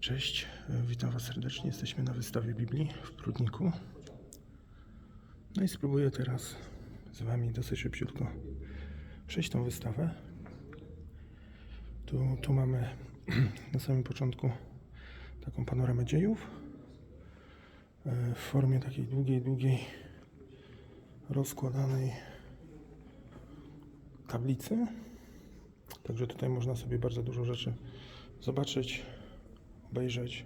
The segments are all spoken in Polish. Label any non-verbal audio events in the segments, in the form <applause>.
Cześć, witam Was serdecznie. Jesteśmy na wystawie Biblii w Prudniku. No i spróbuję teraz z Wami dosyć szybciutko przejść tą wystawę. Tu, tu mamy <clears throat> na samym początku taką panoramę dziejów e, w formie takiej długiej, długiej rozkładanej tablicy. Także tutaj można sobie bardzo dużo rzeczy zobaczyć, obejrzeć.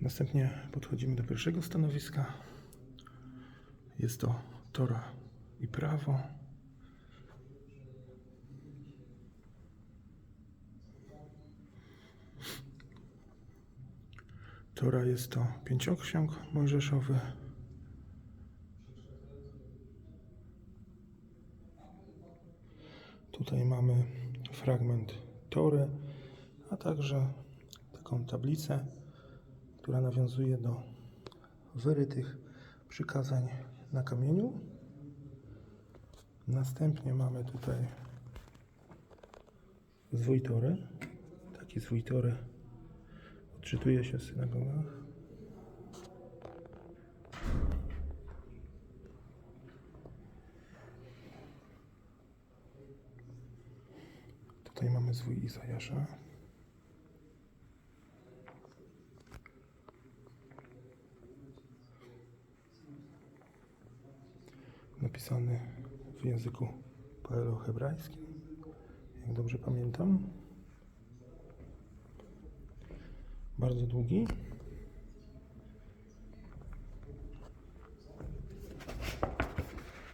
Następnie podchodzimy do pierwszego stanowiska. Jest to Tora i prawo. Tora jest to pięcioksiąg mojżeszowy. Tutaj mamy fragment Tory, a także taką tablicę, która nawiązuje do wyrytych przykazań na kamieniu. Następnie mamy tutaj zwój Tory. Taki zwój Tory odczytuje się w synagogach. Tutaj mamy zwój Izajasza. Napisany w języku paleo-hebrajskim, jak dobrze pamiętam. Bardzo długi.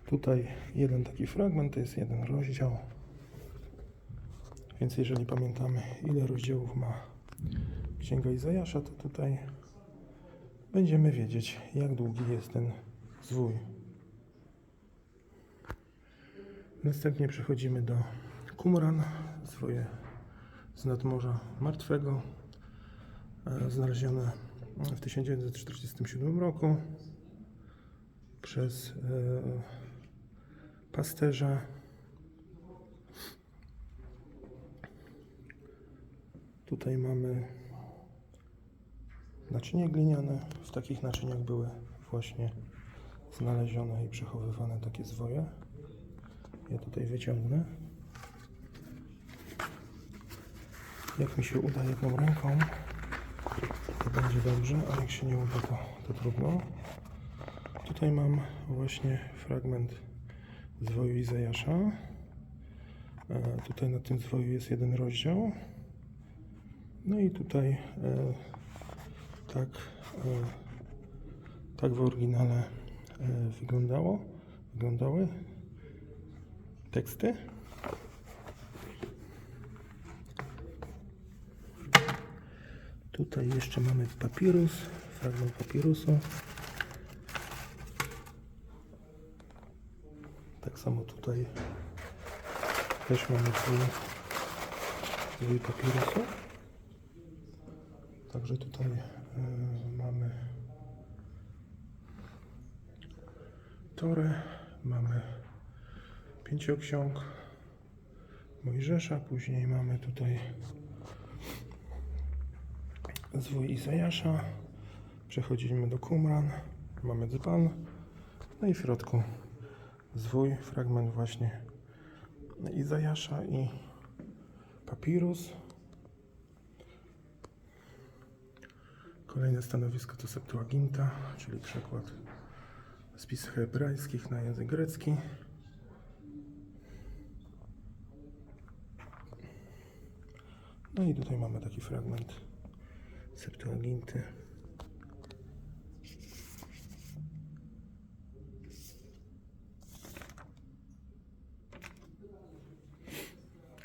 Tutaj jeden taki fragment, to jest jeden rozdział. Więc jeżeli pamiętamy, ile rozdziałów ma Księga Izajasza, to tutaj będziemy wiedzieć, jak długi jest ten zwój. Następnie przechodzimy do Qumran, swoje z nadmorza martwego, e, znalezione w 1947 roku przez e, pasterza Tutaj mamy naczynie gliniane. W takich naczyniach były właśnie znalezione i przechowywane takie zwoje. Ja tutaj wyciągnę. Jak mi się uda jedną ręką, to będzie dobrze, a jak się nie uda, to, to trudno. Tutaj mam właśnie fragment zwoju Izajasza. E, Tutaj na tym zwoju jest jeden rozdział. No i tutaj e, tak, e, tak w oryginale e, wyglądało, wyglądały teksty. Tutaj jeszcze mamy papirus, fragment papirusu. Tak samo tutaj też mamy swój papirusu. Także tutaj e, mamy Torę, mamy pięcioksiąg Mojżesza, później mamy tutaj zwój Izajasza, przechodzimy do Qumran, mamy dzban, no i w środku zwój, fragment właśnie Izajasza i papirus. Kolejne stanowisko to Septuaginta, czyli przekład spisów hebrajskich na język grecki. No i tutaj mamy taki fragment Septuaginty.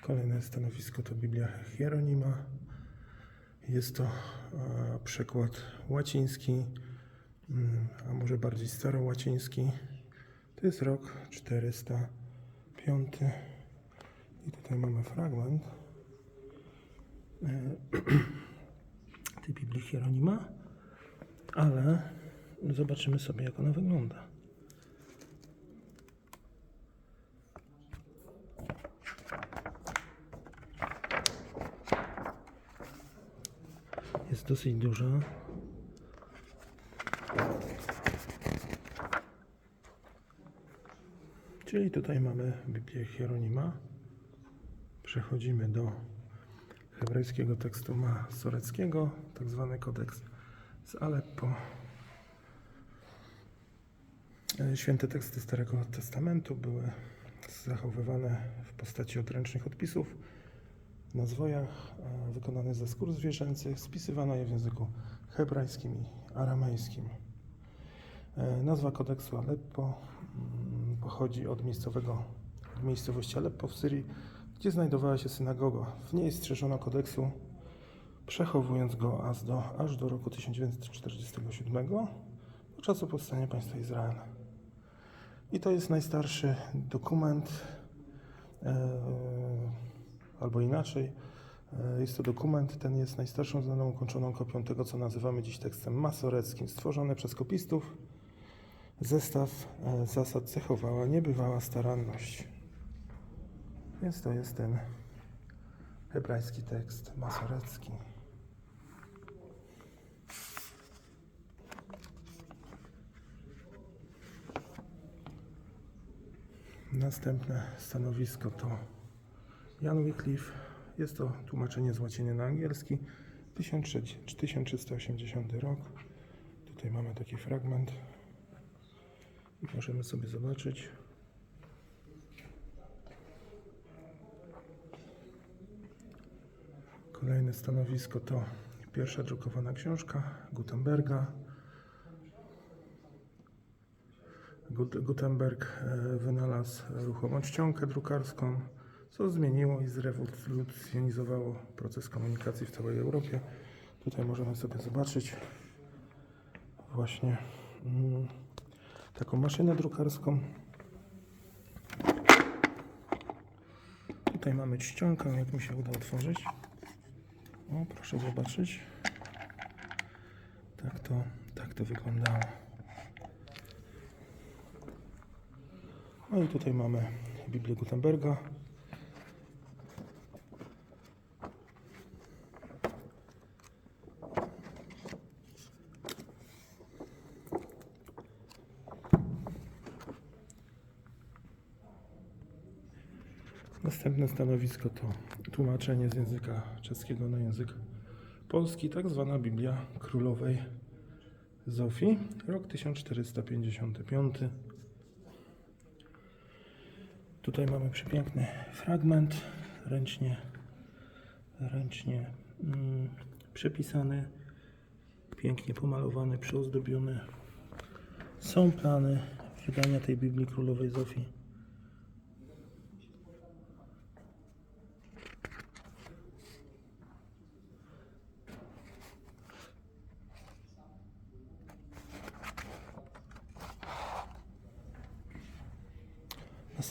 Kolejne stanowisko to Biblia Hieronima. Jest to e, przekład łaciński, mm, a może bardziej starołaciński. To jest rok 405. I tutaj mamy fragment e, <clears throat> tej Biblii Hieronima, ale zobaczymy sobie, jak ona wygląda. Dosyć duża. Czyli tutaj mamy Biblię Hieronima. Przechodzimy do hebrajskiego tekstu masoreckiego, tak zwany kodeks z Aleppo. E, Święte teksty Starego Testamentu były zachowywane w postaci odręcznych odpisów na zwojach, e, wykonane ze skór zwierzęcych, spisywano je w języku hebrajskim i aramejskim. E, Nazwa kodeksu Aleppo mm, pochodzi od miejscowego, miejscowości Aleppo w Syrii, gdzie znajdowała się synagoga. W niej strzeżono kodeksu, przechowując go aż do, aż do roku 1947, do czasu powstania państwa Izrael. I to jest najstarszy dokument, e, albo inaczej, e, jest to dokument, ten jest najstarszą znaną ukończoną kopią tego, co nazywamy dziś tekstem masoreckim, stworzony przez kopistów. Zestaw e, zasad cechowała niebywała staranność. Więc to jest ten hebrajski tekst masorecki. Następne stanowisko to Jan Wycliffe. Jest to tłumaczenie z łaciny na angielski. 1300 1380 rok. Tutaj mamy taki fragment. I możemy sobie zobaczyć. Kolejne stanowisko to pierwsza drukowana książka Gutenberga. Gut- Gutenberg e, wynalazł ruchomą czcionkę drukarską, co zmieniło i zrewolucjonizowało proces komunikacji w całej Europie. Tutaj możemy sobie zobaczyć właśnie mm, taką maszynę drukarską. Tutaj mamy czcionkę, jak mi się uda otworzyć. O, proszę zobaczyć. Tak to, tak to wyglądało. No i tutaj mamy Biblię Gutenberga. Następne stanowisko to tłumaczenie z języka czeskiego na język polski, tak zwana Biblia Królowej Zofii, rok 1455. Tutaj mamy przepiękny fragment, ręcznie, ręcznie mm, przepisany, pięknie pomalowany, przyozdobiony. Są plany wydania tej Biblii Królowej Zofii.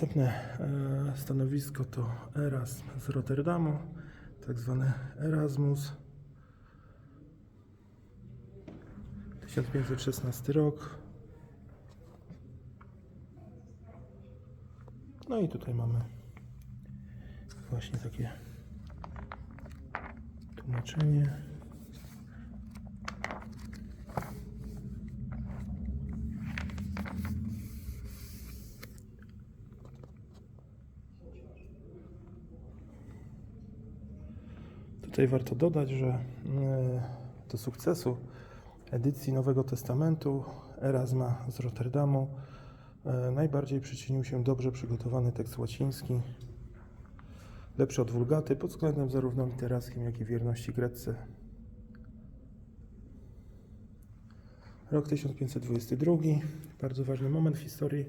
Następne e, stanowisko to Erasm z Rotterdamu, tak zwany Erasmus. 1516 rok. No i tutaj mamy właśnie takie tłumaczenie. Tutaj warto dodać, że e, do sukcesu edycji Nowego Testamentu Erasma z Rotterdamu e, najbardziej przyczynił się dobrze przygotowany tekst łaciński, lepszy od wulgaty pod względem zarówno literackim, jak i wierności Grecce. Rok 1522, bardzo ważny moment w historii,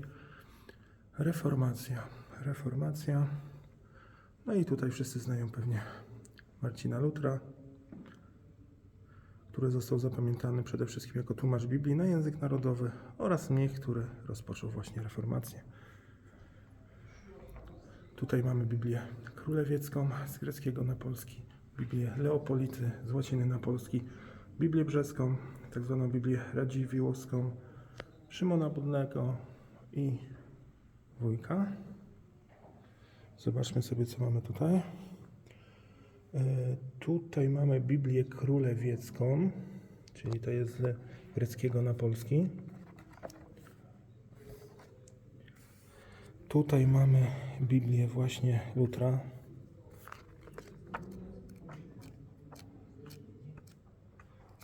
reformacja. Reformacja. No i tutaj wszyscy znają pewnie Marcina Lutra, który został zapamiętany przede wszystkim jako tłumacz Biblii na język narodowy oraz mnie, który rozpoczął właśnie reformację. Tutaj mamy Biblię Królewiecką z greckiego na polski, Biblię Leopolity z łaciny na polski, Biblię Brzeską, tak zwaną Biblię Radziwiłłowską, Szymona Budnego i Wójka. Zobaczmy sobie, co mamy tutaj. E, Tutaj mamy Biblię Królewiecką, czyli to jest z greckiego na polski. Tutaj mamy Biblię właśnie Lutra.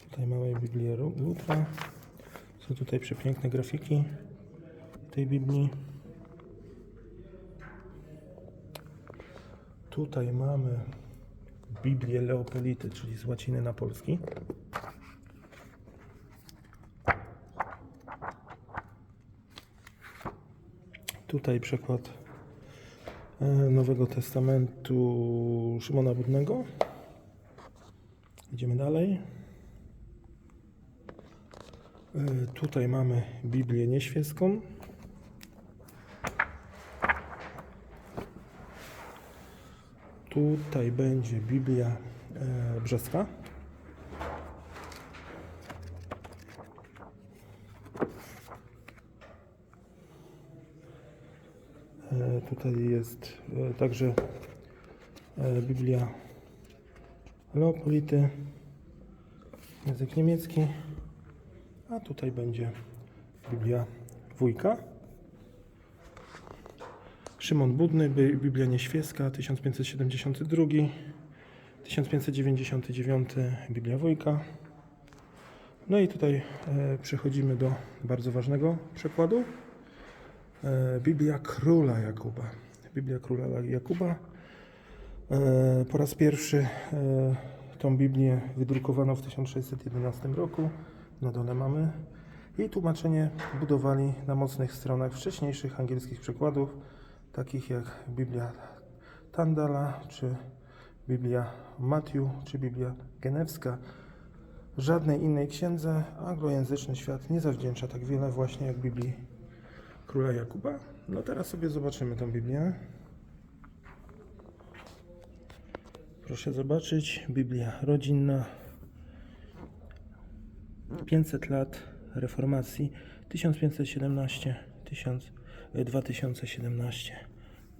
Tutaj mamy Biblię Lutra. Są tutaj przepiękne grafiki tej Biblii. Tutaj mamy Biblię Leopolity, czyli z łaciny na polski. Tutaj przekład e, Nowego Testamentu Szymona Budnego. Idziemy dalej. E, Tutaj mamy Biblię Nieświecką. Tutaj będzie Biblia e, Brzeska. E, Tutaj jest e, także Biblia Leopolity, język niemiecki, a tutaj będzie Biblia Wójka. Szymon Budny, Bi- Biblia Nieświeska, 1572, 1599, Biblia Wójka. No i tutaj e, przechodzimy do bardzo ważnego przekładu. E, Biblia Króla Jakuba. Biblia Króla Jakuba. E, Po raz pierwszy tą Biblię wydrukowano w 1611 roku. Na dole mamy jej tłumaczenie budowali na mocnych stronach wcześniejszych angielskich przekładów, takich jak Biblia Tandala, czy Biblia Matthew, czy Biblia Genewska. Żadnej innej księdze anglojęzyczny świat nie zawdzięcza tak wiele właśnie jak Biblii Króla Jakuba. No teraz sobie zobaczymy tą Biblię. Proszę zobaczyć, Biblia rodzinna. 500 lat reformacji 1517 1000, e, 2017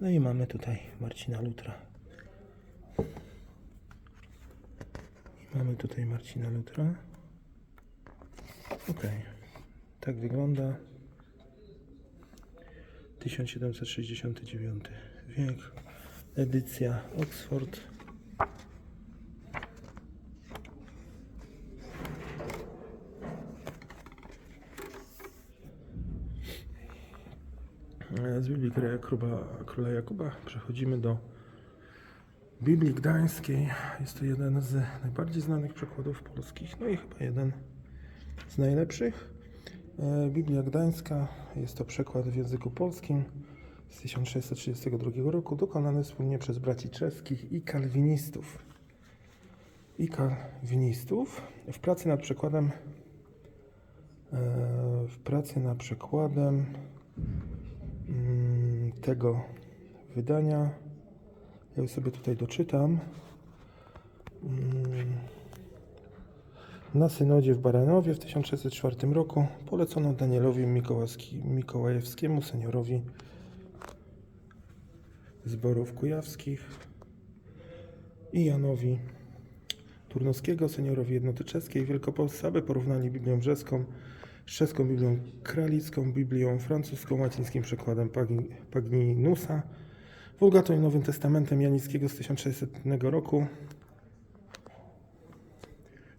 no i mamy tutaj Marcina Lutra. I mamy tutaj Marcina Lutra. Ok tak wygląda. 1769 wiek. Edycja Oxford Z Biblii Króla Króla Jakuba przechodzimy do Biblii Gdańskiej. Jest to jeden z najbardziej znanych przekładów polskich, no i chyba jeden z najlepszych. E, Biblia Gdańska jest to przekład w języku polskim z 1632 roku, dokonany wspólnie przez braci czeskich i kalwinistów. I kalwinistów. W pracy nad przekładem e, w pracy nad przekładem tego wydania. Ja już sobie tutaj doczytam. Mm, Na synodzie w Baranowie w 1604 roku polecono Danielowi Mikołajewskiemu, seniorowi zborów kujawskich i Janowi Turnowskiego, seniorowi jednoty czeskiej w Wielkopolsce, aby porównali Biblię brzeską z czeską Biblią kralicką, Biblią francuską, łacińskim przekładem Pagninusa, Wulgatą i Nowym Testamentem Janickiego z 1600 roku.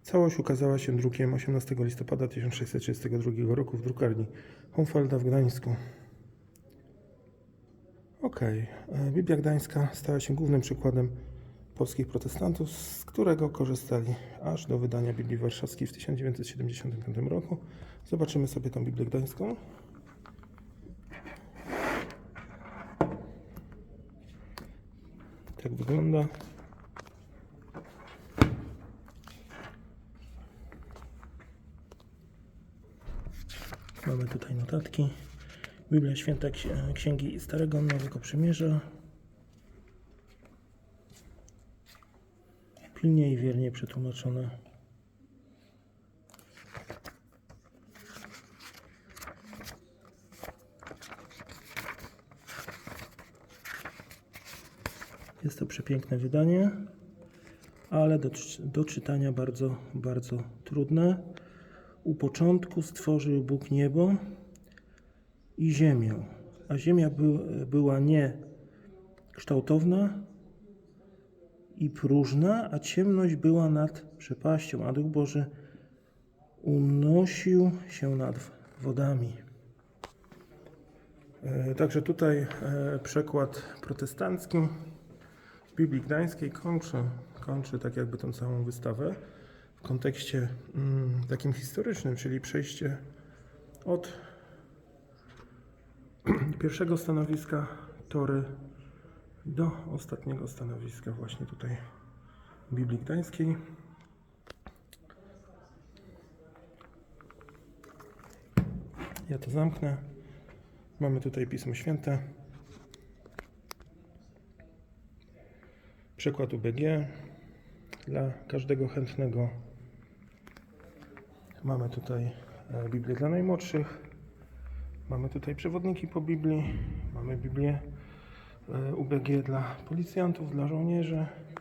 Całość ukazała się drukiem 18 listopada 1632 roku w drukarni Homfelda w Gdańsku. Okej, e, Biblia Gdańska stała się głównym przykładem polskich protestantów, z którego korzystali aż do wydania Biblii Warszawskiej w 1975 roku. Zobaczymy sobie tą Biblię Gdańską. Tak wygląda. Mamy tutaj notatki. Biblia Święta Ksi- Księgi Starego Nowego Przymierza. Pilnie i wiernie przetłumaczone. Jest to przepiękne wydanie. ale do, do czytania bardzo, bardzo trudne. U początku stworzył Bóg niebo i ziemię, a ziemia by, była nie kształtowna i próżna, a ciemność była nad przepaścią, a Duch Boży unosił się nad wodami. E, Także tutaj e, przekład protestancki z Biblii Gdańskiej kończy, kończy tak jakby tą całą wystawę w kontekście mm, takim historycznym, czyli przejście od <clears throat> pierwszego stanowiska tory do ostatniego stanowiska właśnie tutaj Biblii Gdańskiej. Ja to zamknę. Mamy tutaj Pismo Święte. Przykład UBG dla każdego chętnego. Mamy tutaj e, Biblię dla najmłodszych. Mamy tutaj przewodniki po Biblii. Mamy Biblię UBG dla policjantów, dla żołnierzy.